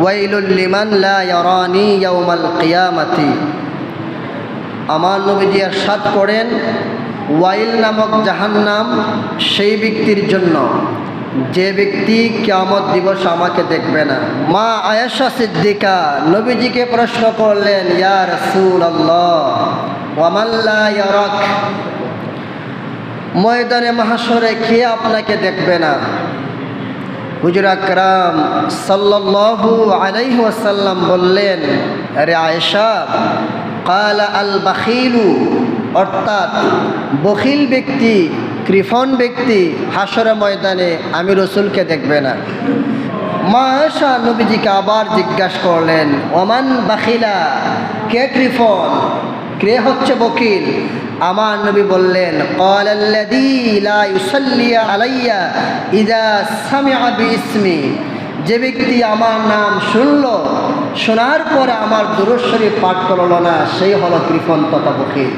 ওয়াইলুল লিমান লা ইয়ারানি ইয়াউমাল কিয়ামাতি। আমার নবীজি সাত করেন, ওয়াইল নামক জাহান্নাম সেই ব্যক্তির জন্য। যে ব্যক্তি কিয়ামত দিবস আমাকে দেখবে না। মা আয়েশা সিদ্দিকা নবীজিকে প্রশ্ন করলেন, ইয়া রসুল আল্লাহ ময়দানে মাহাসরে কে আপনাকে দেখবে না? হুজুর আকরাম সাল্লাল্লাহু আলাইহি ওয়াসাল্লাম বললেন, আরে আয়েশা, কালা আল বাখিলু, অর্থাৎ বখিল ব্যক্তি কৃফন ব্যক্তি হাসরে ময়দানে আমি রসুলকে দেখবে না। মা আয়েশা নবীজিকে আবার জিজ্ঞাসা করলেন, ওমান বাখিলা, কে কৃফন কে হচ্ছে বকিল? আমার নবী বললেন আলাইয়া সামিয়া যে ব্যক্তি আমার নাম শুনল, শোনার পরে আমার দূরস্বরী পাঠ করল না, সেই হলো কৃপণ তথা বকিল।